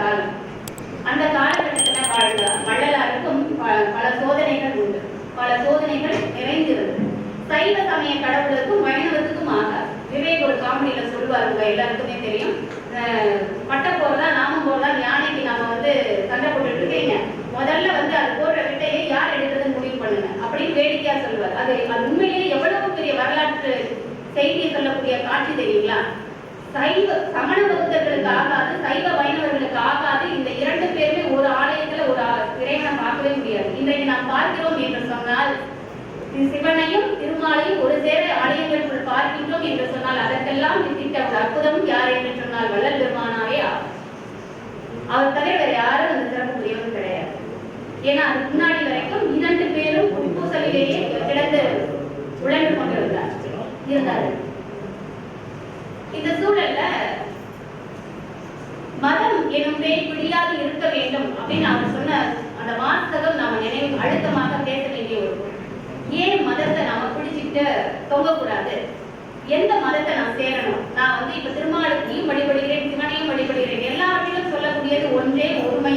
காலம். அந்த காலகட்டத்தில் வாழ்ந்த வள்ளலாருக்கும் பல சோதனைகள் உண்டு. பல சோதனைகள் நிறைந்திருந்தது. சைவ சமய கடவுளுக்கும் வைணவத்துக்கும் ஆகாது விவேக் ஒரு காமெடியில சொல்லுவாருங்க எல்லாருக்குமே தெரியும். பட்ட போறதா நாம போறதா யானைக்கு நாம வந்து சண்டை போட்டுட்டு இருக்கீங்க. முதல்ல வந்து அது போடுற விட்டையை யார் எடுக்கிறதுன்னு முடிவு பண்ணுங்க அப்படின்னு வேடிக்கையா சொல்லுவார். அது அது உண்மையிலேயே எவ்வளவு பெரிய வரலாற்று செய்தியை சொல்லக்கூடிய காட்சி தெரியுங்களா? சைவ சமண பக்தர்களுக்கு ஆகாது சைவ வைணவர்கள் ஆகாது இந்த இரண்டு பேருமே ஒரு ஆலயத்துல ஒரு ஆ- இறைவனை பார்க்கவே முடியாது இன்றைக்கு நாம் பார்க்கிறோம் என்று சொன்னால் சிவனையும் திருமாலையும் ஒரு சேர ஆலயங்களுக்குள் பார்க்கின்றோம் என்று சொன்னால் அதற்கெல்லாம் வித்திட்ட ஒரு அற்புதம் யார் என்று சொன்னால் வள்ளல் பெருமானாவே அவர் தவிர வேற யாரும் அந்த சிறப்புக்குரியவன் கிடையாது. ஏன்னா அதுக்கு முன்னாடி வரைக்கும் இரண்டு பேரும் உட்பூசலிலேயே கிடந்து உழன்று கொண்டிருந்தார். இருந்தார்கள். இந்த சூழல்ல மதம் எனும் பேய் பிடியாது இருக்க வேண்டும் அப்படின்னு அவர் சொன்ன அந்த வாசகம் நாம நினைவு அழுத்தமாக பேச வேண்டிய ஒரு ஏன் மதத்தை நாம பிடிச்சிட்டு தொங்கக்கூடாது? எந்த மதத்தை நான் சேரணும்? நான் வந்து இப்ப திருமாலுக்கையும் வழிபடுகிறேன் சிவனையும் வழிபடுகிறேன் எல்லாவற்றிலும் சொல்லக்கூடியது ஒன்றே ஒருமை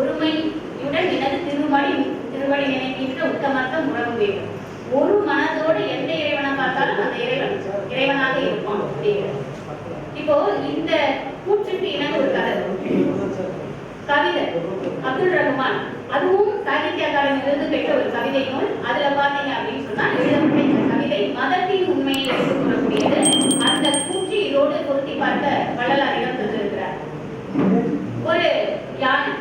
ஒருமையுடன் எனது திருமணி திருவடி நினைக்கின்ற உத்தமர்த்தம் உறவு வேண்டும். ஒரு மனதோடு எந்த இறைவனை பார்த்தாலும் அந்த இறைவன் இறைவனாக இருப்பான் அப்படிங்கிறது இப்போ இந்த கூற்றுக்கு இணங்க ஒரு கதை. கவிதை. அப்துல் ரஹ்மான் அதுவும் சாகித்ய அகாடமியிலிருந்து பெற்ற ஒரு கவிதை நூல். அதுல பாத்தீங்க அப்படின்னு சொன்னா எழுதப்பட்ட இந்த கவிதை மதத்தின் உண்மையை எடுத்து கூறக்கூடியது அந்த கூற்று இதோடு பொருத்தி பார்த்த வள்ளலாரிடம் சொல்லியிருக்கிறார் ஒரு யானை.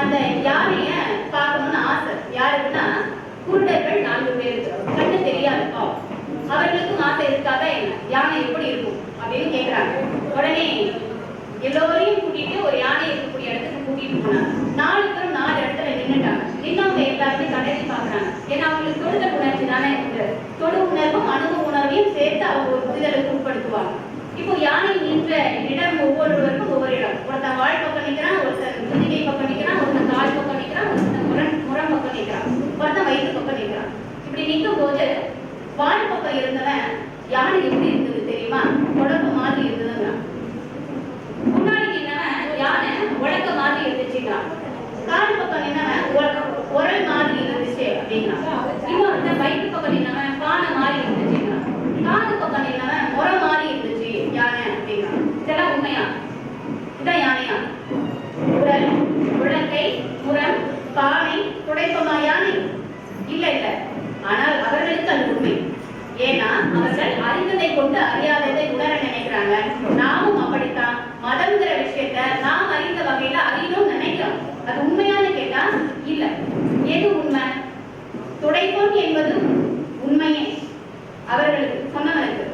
அந்த யானைய பார்க்கணும்னு ஆசை. யாருக்குன்னா குருடர்கள் நான்கு பேர் கண்ணு தெரியாது பாவம். அவர்களுக்கும் ஆசை இருக்காத என்ன? யானை எப்படி இருக்கும்? அப்படின்னு கேட்கிறாங்க உடனே எல்லோரையும் கூட்டிட்டு ஒரு யானை இருக்கக்கூடிய இடத்துக்கு கூட்டிட்டு போனாங்க. நாலு பேரும் நாலு இடத்துல நின்னவங்க எல்லாருமே கடைசி பாக்குறாங்க ஏன்னா அவங்களுக்கு தொடுதல் உணர்ச்சி தானே இருக்கு. தொடு உணர்வும் அணுகு உணர்வையும் சேர்த்து அவங்க ஒரு புரிதலுக்கு உட்படுத்துவாங்க. இப்போ யானை நின்ற இடம் ஒவ்வொருவருக்கும் ஒவ்வொரு இடம். ஒருத்தன் வாழ் பக்கம் நிற்கிறான் ஒருத்தன் முதுகை பக்கம் நிற்கிறான் ஒருத்தன் கால் பக்கம் நிற்கிறான் ஒருத்தன் முரண் முரம் பக்கம் நிற்கிறான் ஒருத்தன் வயிற்று பக்கம் நிற்கிறான் இப்படி நிற்கும் போது வாழ் பக்கம் இருந்தவன் யானை எப்படி இருந்தது தெரியுமா குழம்பு மாதிரி இருந்ததுங்கிறான் முன்னாடி நின்னவன் யானை உழக்க மாதிரி இருந்துச்சுங்கிறான் கால் பக்கம் நின்னவன் உர- உரல் மாதிரி இருந்துச்சு அப்படிங்கிறான் இன்னொருத்தன் வயிற்று பக்கம் நின்னவன் பானை மாதிரி இருந்துச்சுங்கிறான் காது பக்கம் நின்னவன் முறை மாதிரி இருந்துச்சு யானை அப்படிங்கிறான் இதெல்லாம் உண்மையா இதான் யானையா உரல் உழக்கை முரம் பானை துடைப்பமா யானை இல்லை. ஆனால் அவர்களுக்கு அது உண்மை. ஏன்னா அவர்கள் அறிந்ததை கொண்டு அறியாததை உணர நினைக்கிறாங்க. நாமும் அப்படித்தான். மதம்ங்கிற விஷயத்த நாம் அறிந்த வகையில அறியணும் நினைக்கிறோம். அது உண்மையானு கேட்டா இல்ல. எது உண்மை? துடைப்பம் என்பது உண்மையே. அவர்களுக்கு சொன்னவனுக்கு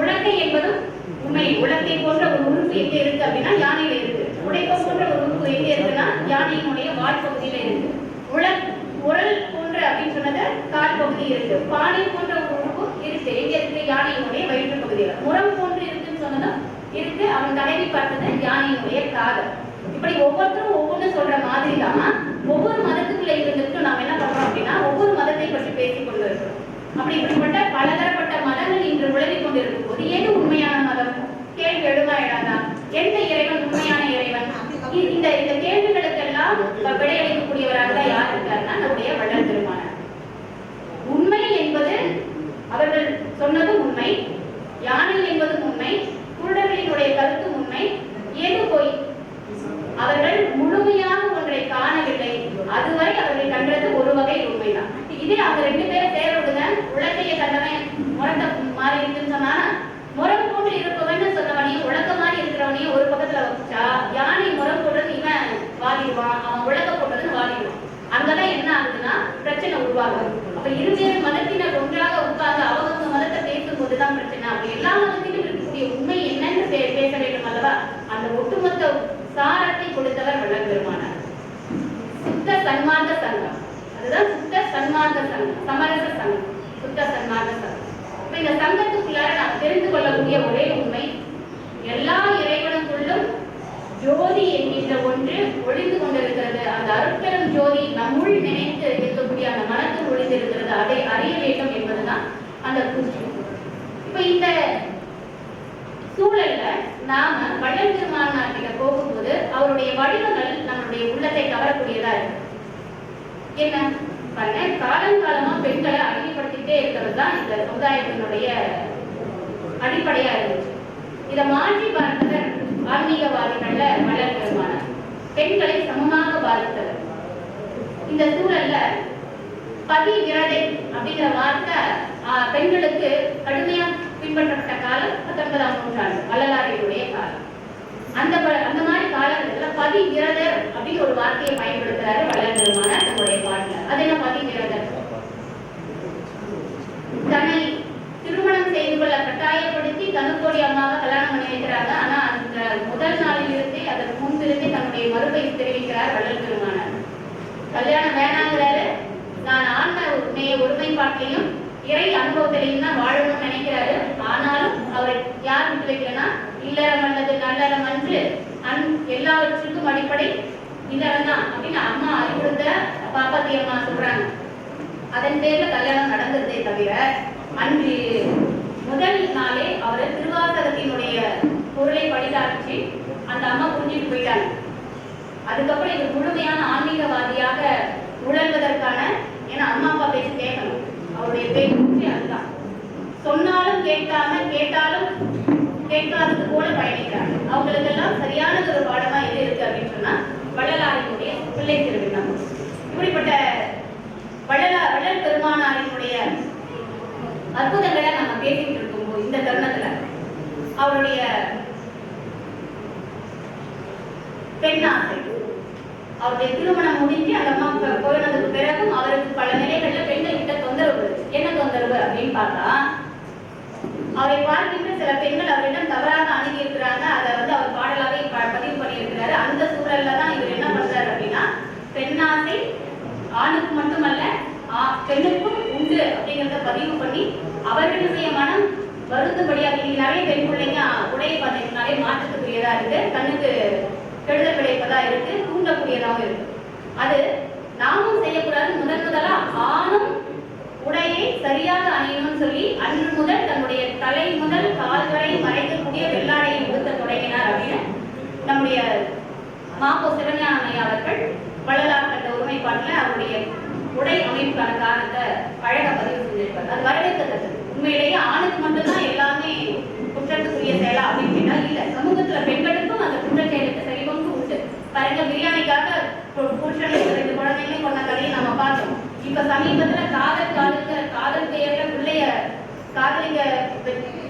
உலக்கை என்பதும் உண்மை. உலக்கை போன்ற ஒரு உறுப்பு எங்க இருக்கு அப்படின்னா யானையில இருக்கு. உடைப்பம் போன்ற ஒரு உறுப்பு எங்க இருக்குன்னா யானையினுடைய வால் பகுதியில இருக்கு. உல சொன்னது பகுதி இருக்கு. பானை போன்ற ஒரு உறுப்பு இருக்கு. எங்க இருக்கு? யானையினுடைய வயிற்று பகுதியில. முரம் போன்று இருக்குன்னு சொன்னதும் இருக்கு. அவன் தடவி பார்த்தது யானையினுடைய காதல். இப்படி ஒவ்வொருத்தரும் ஒவ்வொன்னு சொல்ற மாதிரி தான் ஒவ்வொரு மதத்துக்குள்ள இருந்துட்டு நாம என்ன பண்றோம் அப்படின்னா ஒவ்வொரு மதத்தை பற்றி பேசிக் கொண்டு இருக்கிறோம் அப்படி இப்படிப்பட்ட பலதரப்பட்ட மதங்கள் இன்று உலகிக் கொண்டிருக்கும் போது எது உண்மையான மதம்? கேள்வி எழுமா எழாதா? எந்த இறைவன் உண்மையான இறைவன்? இந்த இந்த கேள்விகளுக்கெல்லாம் விடையளி தான் யார் இருக்காருன்னா நம்முடைய வள்ளல் பெருமானார் உண்மை என்பது அவர்கள் சொன்னது உண்மை யானை என்பதும் உண்மை குருடர்களினுடைய கருத்து உண்மை எது பொய் அவர்கள் முழுமையாக ஒன்றை காணவில்லை அதுவரை அவர்கள் கண்டது ஒரு வகை உண்மைதான் இதே அவங்க ரெண்டு பேரும் சேர விடுங்க உலக்கைய கண்டவன் முரட்ட மாறி இருக்குன்னு சொன்னா முரம் போன்று இருப்பவன் சொன்னவனையும் உலக்க மாதிரி இருக்கிறவனையும் ஒரு பக்கத்துல வச்சா யானை முரம் போடுறது இவன் வாதிடுவான் அவன் உலக்க போட்டதுன்னு வாதிடுவான் அங்கதான் என்ன ஆகுதுன்னா பிரச்சனை உருவாகும் அப்ப இருவேறு மதத்தினர் ஒன்றாக உட்கார்ந்து அவங்க மதத்தை பேசும்போதுதான் பிரச்சனை அப்ப எல்லா மதத்திலும் இருக்கக்கூடிய உண்மை என்னன்னு பே- பேச வேண்டும் அல்லவா அந்த ஒட்டுமொத்த சாரத்தை கொடுத்தவர் வள்ளல் பெருமானார் சுத்த சன்மார்க்க சங்கம் அதுதான் சுத்த சன்மார்க்க சங்கம் சமரச சங்கம் சுத்த சன்மார்க்க சங்கம். இப்ப இந்த சங்கத்துக்குள்ளார நாம் தெரிந்து கொள்ளக்கூடிய ஒரே உண்மை எல்லா இறைவனுக்குள்ளும் ஜோதி என்கின்ற ஒன்று ஒளிந்து கொண்டிருக்கிறது. அந்த அருட்பெரும் ஜோதி நம்முள் நினைத்து இருக்கக்கூடிய அந்த மனத்தில் ஒளிந்திருக்கிறது. அதை அறிய வேண்டும் என்பதுதான் அந்த கூற்று இப்ப இந்த சூழல்ல நாம வள்ளல் திருமாநாட்டில நாட்டில போகும்போது அவருடைய வடிவங்கள் நம்மளுடைய உள்ளத்தை கவரக்கூடியதா இருக்கு. என்ன? பாருங்க காலங்காலமா பெண்களை அடிமைப்படுத்திட்டே இருக்கிறது தான் இந்த சமுதாயத்தினுடைய அடிப்படையா இருந்துச்சு. இதை மாற்றி பார்த்தவர் ஆன்மீகவாதிகள்ல மலர் பெருமானார். பெண்களை சமமாக பாதித்தவர். இந்த சூழல்ல பதி விரதை அப்படிங்கிற வார்த்தை ஆஹ், பெண்களுக்கு கடுமையா பின்பற்றப்பட்ட காலம் பத்தொன்பதாம் நூற்றாண்டு வள்ளலாரினுடைய காலம். அந்த ப- அந்த மாதிரி காலகட்டத்துல பதி விரதர் அப்படின்னு ஒரு வார்த்தையை பயன்படுத்துறாரு வள்ளல் பெருமானார் நம்முடைய பாட்டுல. அது என்ன பதி விரதர் தன்னை திருமணம் செய்து கொள்ள கட்டாயப்படுத்தி தனுக்கோடி அம்மாவை கல்யாணம் பண்ணி வைக்கிறாங்க. ஆனா அந்த முதல் நாளில் இருந்தே அதற்கு முன்பிருந்தே தன்னுடைய மறுப்பை தெரிவிக்கிறார் வள்ளல் பெருமானார். கல்யாணம் வேணாங்கிறாரு. நான் ஆன்ம உண்மையை ஒருமைப்பாட்டையும் இறை அனுபவத்திலையும் தான் வாழணும்னு நினைக்கிறாரு. ஆனாலும் அவரை யார் விட்டு வைக்கலன்னா இல்லறம் அல்லது நல்லறம் அன்று அன் எல்லாவற்றுக்கும் அடிப்படை இல்லறம் தான் அப்படின்னு அம்மா அறிவுறுத்த பாப்பாத்தி அம்மா சொல்றாங்க. அதன் பேர்ல கல்யாணம் நடந்ததே தவிர அன்று முதல் நாளே அவர் திருவாசகத்தினுடைய பொருளை படிதாச்சு அந்த அம்மா புரிஞ்சுட்டு போயிட்டாங்க. அதுக்கப்புறம் இது முழுமையான ஆன்மீகவாதியாக உழல்வதற்கான ஏன்னா அம்மா அப்பா பேச்சு கேட்கணும். அவருடைய பேச்சு அதுதான். சொன்னாலும் கேட்காம கேட்டாலும் கேட்காதது போல பயணிக்கிறாங்க அவங்களுக்கெல்லாம் சரியானது ஒரு பாடமா எது இருக்கு அப்படின்னு சொன்னா வள்ளலாரினுடைய பிள்ளை திருவிழா இப்படிப்பட்ட வள்ளலா வள்ளல் பெருமானாரினுடைய அற்புதங்களை நம்ம பேசிட்டு இருக்கோம் இந்த தருணத்துல அவருடைய பெண்ணாசை அவருடைய திருமணம் முடிஞ்சு அந்த அம்மா போ- போனதுக்கு பிறகும் அவருக்கு பல நிலைகள்ல பெண்கள் கிட்ட தொந்தரவு என்ன தொந்தரவு அப்படின்னு பார்த்தா அவரை பார்க்கின்ற சில பெண்கள் அவரிடம் தவறாக அணுகி இருக்கிறாங்க அதை வந்து அவர் பாடலாவே பதிவு பண்ணியிருக்கிறாரு. அந்த சூழல்ல தான் இவர் என்ன பண்றாரு அப்படின்னா பெண்ணாசை ஆணுக்கு மட்டுமல்ல பெண்ணுக்கும் உண்டு அப்படிங்கிறத பதிவு பண்ணி அவர்களுடைய மனம் வருந்தும்படியாக இன்னைக்கு நிறைய பெண் பிள்ளைங்க உடைய பார்த்தீங்கன்னாலே மாற்றத்துக்குரியதா இருக்கு. கண்ணுக்கு கெடுதல் விளைப்பதா இருக்கு. தூண்டக்கூடியதாகவும் இருக்கு. அது நாமும் செய்யக்கூடாது முதன் முதலா ஆணும் உடையை சரியாக அணியணும்னு சொல்லி அன்று முதல் தன்னுடைய தலை முதல் கால் வரை மறைக்கக்கூடிய வெள்ளாடையை உடுத்த தொடங்கினார் அப்படின்னு நம்முடைய மாப்போ சிவஞானமையாளர்கள் அவர்கள் வள்ளலார் கண்ட ஒருமைப்பாட்டில் அவருடைய உடை அமைப்புக்கான காரணத்தை அழக பதிவு செஞ்சிருப்பார். அது வரவேற்கத்தக்கது. உண்மையிலேயே ஆணுக்கு மட்டும்தான் எல்லாமே குற்றத்துக்குரிய செயலா அப்படின்னு கேட்டா இல்ல. சமூகத்துல பெண்களுக்கும் அந்த குற்ற செயலுக்கு சரிபங்கு உண்டு. பாருங்க பிரியாணிக்காக பு- புருஷனையும் ரெண்டு குழந்தைகளையும் கொண்ட கதையை நம்ம பார்த்தோம். இப்ப சமீபத்துல காதல் காதலுக்கு காதல் பெயர்ல பிள்ளைய காதலிங்க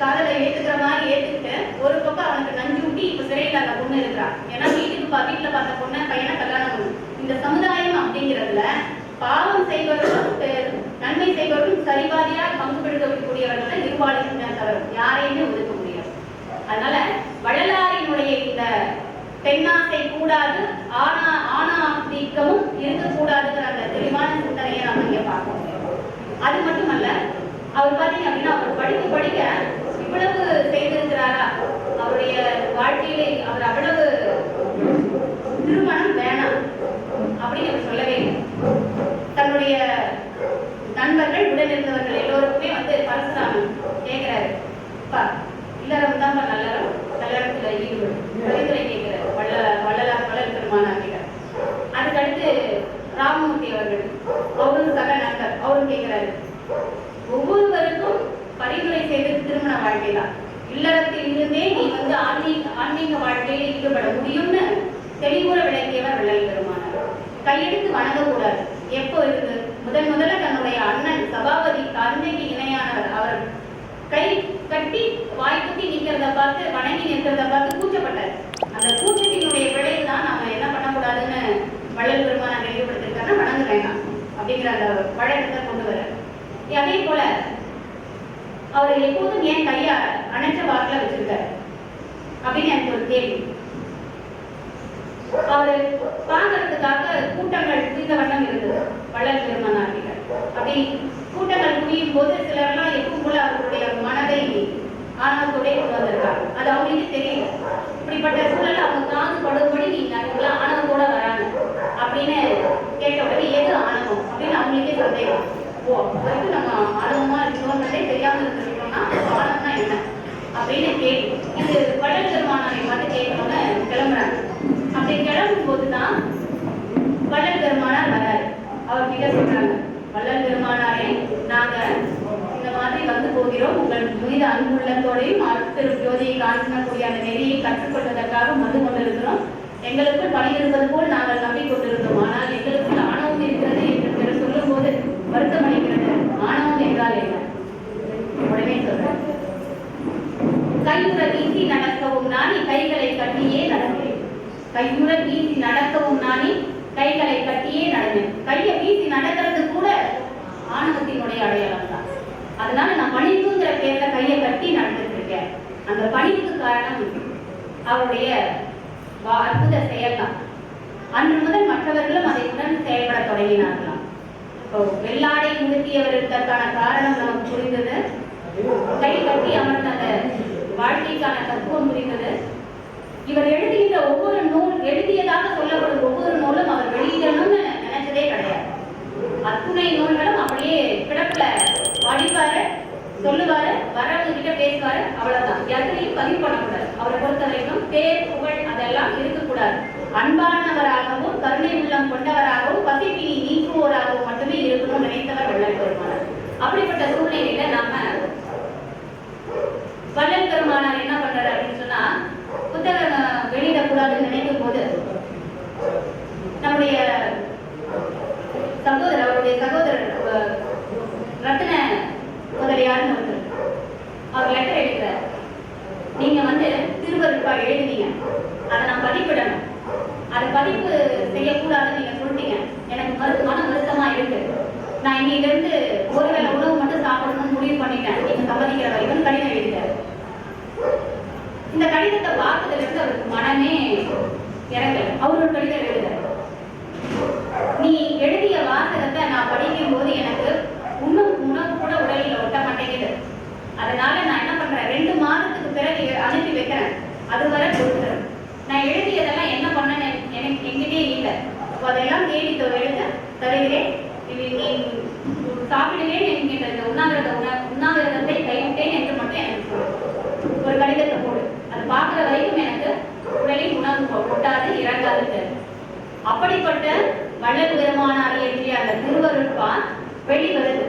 காதலை ஏத்துக்கிற மாதிரி ஏத்துக்கிட்டு ஒரு பக்கம் அவனுக்கு நஞ்சு ஊட்டி இப்ப சிறையில் அந்த பொண்ணு இருக்கிறா. ஏன்னா வீட்டுக்கு பா வீட்டுல பார்த்த பொண்ணை பையனை கல்யாணம் பண்ணும் இந்த சமுதாயம் அப்படிங்கிறதுல பாவம் செய்வர்களும் நன்மை செய்வர்களும் சரிவாதியாக பங்கு பெடுக்கக்கூடியவர்கள் இருபாலிக்கும் தான் தவிர யாரையுமே ஒதுக்க முடியாது. அதனால வள்ளலாரினுடைய இந்த பெண்ணாசை கூடாது ஆனா ஆணாதிக்கமும் இருக்கக்கூடாதுங்கிற அந்த தெளிவான சிந்தனையை நம்ம இங்க பார்க்கணும். அது மட்டுமல்ல அவர் பாத்தீங்க அப்படின்னா அவர் படிக்க படிக்க இவ்வளவு செய்திருக்கிறாரா? அவருடைய வாழ்க்கையிலே அவர் அவ்வளவு திருமணம் வேணாம் அப்படின்னு அவர் சொல்லவே இல்லை தன்னுடைய நண்பர்கள் உடன் இருந்தவர்கள் எல்லோருக்குமே வந்து பரசுராமன் கேட்கிறாரு "அப்பா, இல்லறம் தான் நல்லறம் கல்யாணத்துல ஈடுபடும் பரிந்துரை கேட்கிறார் வள்ள வள்ளலார் வள்ளல் பெருமானார் கிட்ட அதுக்கடுத்து ராமமூர்த்தி அவர்கள் அவரும் சக நண்பர் அவரும் கேட்கிறாரு ஒவ்வொருவருக்கும் பரிந்துரை செய்தது திருமண வாழ்க்கை தான் இல்லறத்தில் இருந்தே நீ வந்து ஆன்மீக ஆன்மீக வாழ்க்கையில ஈடுபட முடியும்னு தெளிவுற விளக்கியவர் வள்ளல் பெருமானார் கையெடுத்து வணங்கக்கூடாது. எப்போ இருந்து? முதன் முதல்ல தன்னுடைய அண்ணன் சபாபதி தந்தைக்கு இணையானவர். அவர் கை கட்டி வாய் குத்தி நிற்கிறத பார்த்து வணங்கி நிற்கிறத பார்த்து கூச்சப்பட்டார். அந்த கூச்சத்தினுடைய விளைவு தான் நாம என்ன பண்ணக்கூடாதுன்னு வள்ளல் பெருமானார் தெளிவுபடுத்திருக்காருன்னா வணங்க வேண்டாம் அப்படிங்கிற அந்த வழக்கத்தை கொண்டு வர அதே போல அவர் எப்போதும் ஏன் கையை அணைச்ச வாக்கில் வச்சிருக்காரு? அப்படின்னு எனக்கு ஒரு கேள்வி. அவரு கூட்டங்கள் குவிந்த வண்ணம் இருந்தது. வள்ளல் பெருமானார் அப்படி கூட்டங்கள் குவியும் போது சிலர்லாம் எப்பவும் போல அவர்களுடைய மனதை ஆனந்தத்தோடே கொண்டு வந்திருக்காங்க. அது அவங்களுக்கு தெரியும் இப்படிப்பட்ட சூழல் அவங்க காது படும்படி நீங்க இவங்களாம் ஆணவத்தோட வராங்க. அப்படின்னு கேட்ட உடனே எது ஆணவம் அப்படின்னு அவங்களுக்கே சந்தேகம். ஓ வரைக்கும் நம்ம ஆணவமா இருக்கணும்ன்றதே தெரியாம இருந்திருக்கோம்னா ஆணவம்னா என்ன? அப்படின்னு கேள்வி. இது வள்ளல் பெருமானாரை பார்த்து கேட்கணும்னு போகிறோம். உங்கள் மீது அன்புள்ளத்தோடையும் திரு ஜோதியை காணக்கூடிய அந்த நெறியை கற்றுக்கொள்வதற்காக வந்து கொண்டிருக்கிறோம். எங்களுக்கு பணி இருப்பது போல் நாங்கள் நம்பிக்கொண்டிருந்தோம். ஆனால் எங்களுக்கு ஆணவம் இருக்கிறது என்று பிறர் சொல்லும்போது வருத்தம் அளிக்கிறது. ஆணவம் என்றால் என்ன? உடனே சொல்றேன். கையுற வீசி நடக்கவும் நாணி கைகளை கட்டியே நடந்தேன் கையுற வீசி நடக்கவும் நாணி கைகளை கட்டியே நடந்தேன் கையை வீசி நடக்கிறது கூட ஆணவத்தினுடைய அடையாளம் தான் அதனால நான் பணிப்புங்கிற பேர்ல கையை கட்டி நடந்துட்டு இருக்கேன் அந்த பணிக்கு காரணம் அவருடைய அற்புத செயல்தான். அன்று முதல் மற்றவர்களும் அதை உடன் செயல்பட தொடங்கினார்களாம். இப்போ வெள்ளாடை உடுத்தியவருக்கான காரணம் நமக்கு புரிந்தது. கை கட்டி அமர்ந்த அந்த வாழ்க்கைக்கான தத்துவம் புரிந்தது. இவர் எழுதுகின்ற ஒவ்வொரு நூல் எழுதியதாக சொல்லப்படும் ஒவ்வொரு நூலும் அவர் வெளியிடணும்னு நினைச்சதே கிடையாது. அத்துணை நூல் சொல்லுவாரு வரவங்க கிட்ட பேசுவாரு அவ்வளவுதான். எதுலையும் பதிவு பண்ணக்கூடாது. அவரை பொறுத்த வரைக்கும் பேர் புகழ் அதெல்லாம் இருக்கக்கூடாது. அன்பானவராகவும் கருணை உள்ளம் கொண்டவராகவும் பசிப்பினி நீக்குவோராகவும் மட்டுமே இருக்கணும்னு நினைத்தவர் வள்ளல் பெருமாள் அப்படிப்பட்ட சூழ்நிலையில நாம வள்ளல் பெருமானார் என்ன பண்றாரு அப்படின்னு சொன்னா புத்தகம் வெளியிடக்கூடாதுன்னு நினைக்கும் போது நம்முடைய சகோதரர் அவருடைய சகோதரர் அஹ், ரத்ன முதலியார்னு ஒருத்தர் அவர் லெட்டர் எழுதுறார் நீங்க வந்து திருவருப்பா எழுதுனீங்க அதை நான் பதிப்பிடணும் அதை பதிப்பு செய்யக்கூடாதுன்னு நீங்க சொல்லிட்டீங்க எனக்கு மரு மன வருத்தமா இருக்கு நான் இன்னையில இருந்து ஒரு வேளை உணவு மட்டும் சாப்பிடணும்னு முடிவு பண்ணிட்டேன் நீங்க சம்மதிக்கிற வரைக்கும் கடிதம் எழுதிட்டாரு இந்த கடிதத்தை பார்த்ததுல இருந்து அவருக்கு மனமே இறங்கல அவர் ஒரு கடிதம் எழுதுறாரு நீ எழுதிய வாசகத்தை நான் படிக்கும் போது எனக்கு உணவு உணவு கூட உடலில் ஒட்ட மாட்டேங்குது. அதனால நான் என்ன பண்றேன்? ரெண்டு மாதத்துக்கு பிறகு அனுப்பி வைக்கிறேன். அதுவரை கொடுக்குறேன் நான் எழுதியதெல்லாம் என்ன பண்ணேன்னு எனக்கு எங்கிட்டே இல்லை. அப்போ அதெல்லாம் தேடி தொ- எழுத. தருகிறேன் நீ சாப்பிடுவேன் என்கின்ற இந்த உண்ணாவிரத உண்ணாவிரதத்தை கைவிட்டேன் என்று மட்டும் எனக்கு ஒரு கடிதத்தை போடு. அது பார்க்குற வரைக்கும் எனக்கு உடலில் உணவு கொ- கொட்டாது இறங்காது அப்படிப்பட்ட வள்ளல் பெருமானார் இயற்றிய அந்த திருவருட்பால் வெளிவருது.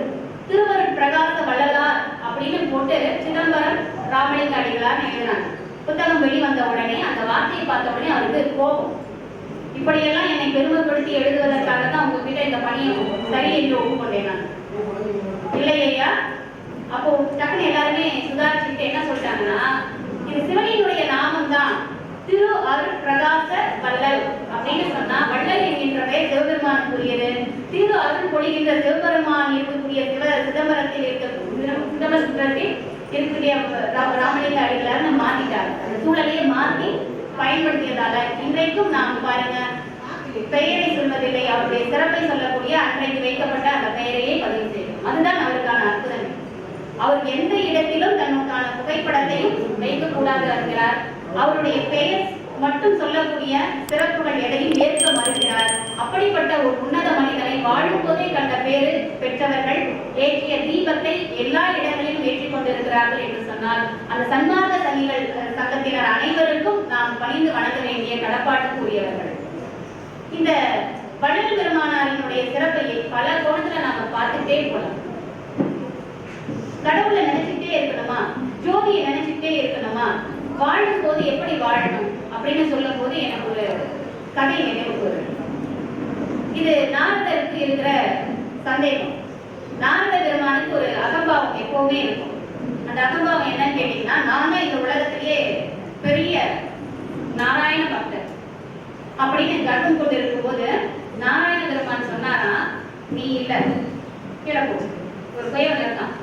திருவருட் பிரகாச வள்ளலார் அப்படின்னு போட்டு சிதம்பரம் ராமலிங்க அடிகளார் எழுதினாங்க புத்தகம் வெளிவந்த உடனே அந்த வார்த்தையை பார்த்த உடனே அவருக்கு கோபம். இப்படியெல்லாம் என்னை பெருமைப்படுத்தி எழுதுவதற்காக தான் உங்ககிட்ட இந்த பணியை சரி என்று ஒப்புக்கொண்டேன் நான். இல்லை ஐயா அப்போ டக்குனு எல்லாருமே சுதாரிச்சுட்டு என்ன சொல்லிட்டாங்கன்னா இது சிவனியினுடைய நாமம் தான் திரு அருள் பிரகாச வள்ளல் அப்படின்னு சொன்னா வள்ளல் என்கின்ற பெயர் சிவபெருமானுக்குரியது. திரு அருள் பொழிகின்ற சிவபெருமான் இருக்கக்கூடிய சிவ சிதம்பரத்தில் இருக்க சிதம்பரத்தில் இருக்கக்கூடிய ரா- ராமலிங்க அடிகளார்னு மாத்திட்டாங்க. அந்த சூழலையே மாற்றி பயன்படுத்தியதால இன்றைக்கும் நாம் பாருங்க பெயரை சொல்வதில்லை அவருடைய சிறப்பை சொல்லக்கூடிய அன்றைக்கு வைக்கப்பட்ட அந்த பெயரையே பதிவு செய்யும் அதுதான் அவருக்கான அற்புதம். அவர் எந்த இடத்திலும் தன்னுக்கான புகைப்படத்தையும் வைக்கக்கூடாது என்கிறார் அவருடைய பெயர் மட்டும் சொல்லக்கூடிய சிறப்புகள் எதையும் ஏற்க மறுக்கிறார். அப்படிப்பட்ட ஒரு உன்னத மனிதனை வாழும் போதே கண்ட பேரு பெற்றவர்கள் ஏற்றிய தீபத்தை எல்லா இடங்களிலும் ஏற்றிக் கொண்டிருக்கிறார்கள் என்று சொன்னால் அந்த சன்மார்க்க சங்கிகள் சங்கத்தினர் அனைவருக்கும் நாம் பணிந்து வணங்க வேண்டிய கடப்பாட்டுக்கு உரியவர்கள் இந்த வள்ளல் பெருமானாரினுடைய சிறப்பையை பல கோணத்துல நாம பார்த்துட்டே போலாம். கடவுளை நினைச்சுட்டே இருக்கணுமா? ஜோதியை நினைச்சுட்டே இருக்கணுமா? வாழும் போது எப்படி வாழணும் அப்படின்னு சொல்லும் போது எனக்கு ஒரு கதை நினைவுக்கு வருது இது நாரதருக்கு இருக்கிற சந்தேகம். நாரத பெருமானுக்கு ஒரு அகம்பாவம் எப்பவுமே இருக்கும். அந்த அகம்பாவம் என்னன்னு கேட்டீங்கன்னா நான் தான் இந்த உலகத்திலேயே பெரிய நாராயண பக்தர் அப்படின்னு கர்ப்பம் கொண்டு இருக்கும்போது நாராயண பெருமான் சொன்னாரா நீ இல்ல. கீழே ஒரு குயவன் இருக்கான்.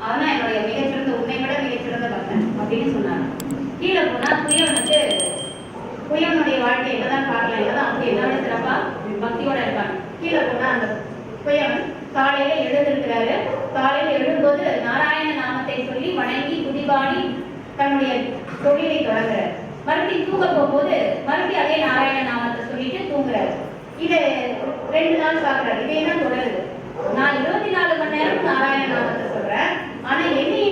அவன் என்னுடைய மிகச்சிறந்த உன்னை விட மிகச்சிறந்த பக்தன் அப்படின்னு சொன்னாங்க கீழே போனா குயவனுக்கு குயவனுடைய வாழ்க்கை என்னதான் பார்க்கலாம் என்னதான் அவங்க என்னோட சிறப்பா பக்தியோட இருப்பாங்க. கீழே போனா அந்த குயவன் காலையில எழுந்திருக்கிறாரு. காலையில எழும்போது நாராயண நாமத்தை சொல்லி வணங்கி குதிபாடி தன்னுடைய தொழிலை தொடங்குறாரு. மறுபடியும் தூங்க போகும்போது மறுபடியும் அதே நாராயண நாமத்தை சொல்லிட்டு தூங்குறாரு. இது ரெண்டு நாள் பார்க்கறாரு. இதே தான் தொடருது? நான் இருபத்தி நாலு மணி நேரம் நாராயண நாமத்தை சொல்றேன். ஆனா என்னை